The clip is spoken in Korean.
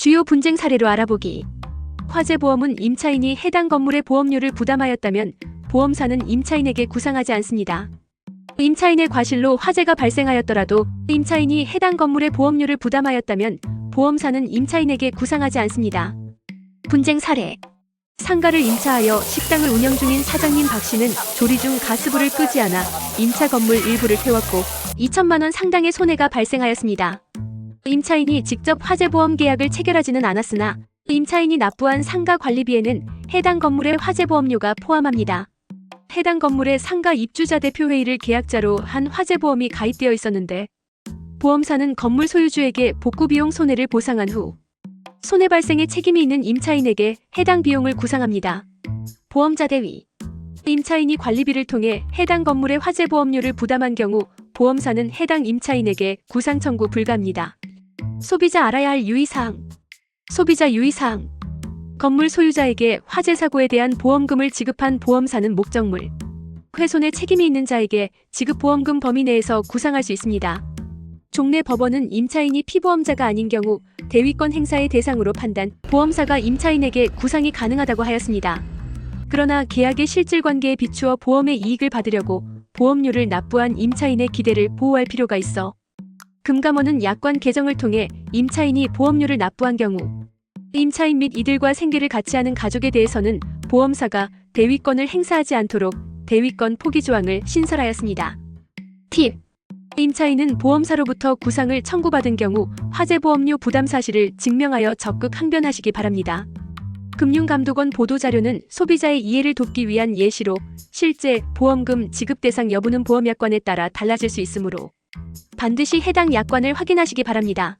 주요 분쟁 사례로 알아보기. 화재보험은 임차인이 해당 건물의 보험료를 부담하였다면 보험사는 임차인에게 구상하지 않습니다. 임차인의 과실로 화재가 발생하였더라도 임차인이 해당 건물의 보험료를 부담하였다면 보험사는 임차인에게 구상하지 않습니다. 분쟁 사례. 상가를 임차하여 식당을 운영 중인 사장님 박 씨는 조리 중 가스불을 끄지 않아 임차 건물 일부를 태웠고 2천만 원 상당의 손해가 발생하였습니다. 임차인이 직접 화재보험 계약을 체결하지는 않았으나 임차인이 납부한 상가 관리비에는 해당 건물의 화재보험료가 포함합니다. 해당 건물의 상가 입주자 대표 회의를 계약자로 한 화재보험이 가입되어 있었는데 보험사는 건물 소유주에게 복구 비용 손해를 보상한 후 손해 발생의 책임이 있는 임차인에게 해당 비용을 구상합니다. 보험자 대위 임차인이 관리비를 통해 해당 건물의 화재보험료를 부담한 경우 보험사는 해당 임차인에게 구상 청구 불가합니다. 소비자 알아야 할 유의사항 소비자 유의사항 건물 소유자에게 화재 사고에 대한 보험금을 지급한 보험사는 목적물 훼손의 책임이 있는 자에게 지급 보험금 범위 내에서 구상할 수 있습니다. 종래 법원은 임차인이 피보험자가 아닌 경우 대위권 행사의 대상으로 판단 보험사가 임차인에게 구상이 가능하다고 하였습니다. 그러나 계약의 실질 관계에 비추어 보험의 이익을 받으려고 보험료를 납부한 임차인의 기대를 보호할 필요가 있어 금감원은 약관 개정을 통해 임차인이 보험료를 납부한 경우 임차인 및 이들과 생계를 같이 하는 가족에 대해서는 보험사가 대위권을 행사하지 않도록 대위권 포기 조항을 신설하였습니다. 팁 임차인은 보험사로부터 구상을 청구받은 경우 화재보험료 부담 사실을 증명하여 적극 항변하시기 바랍니다. 금융감독원 보도자료는 소비자의 이해를 돕기 위한 예시로 실제 보험금 지급 대상 여부는 보험약관에 따라 달라질 수 있으므로 반드시 해당 약관을 확인하시기 바랍니다.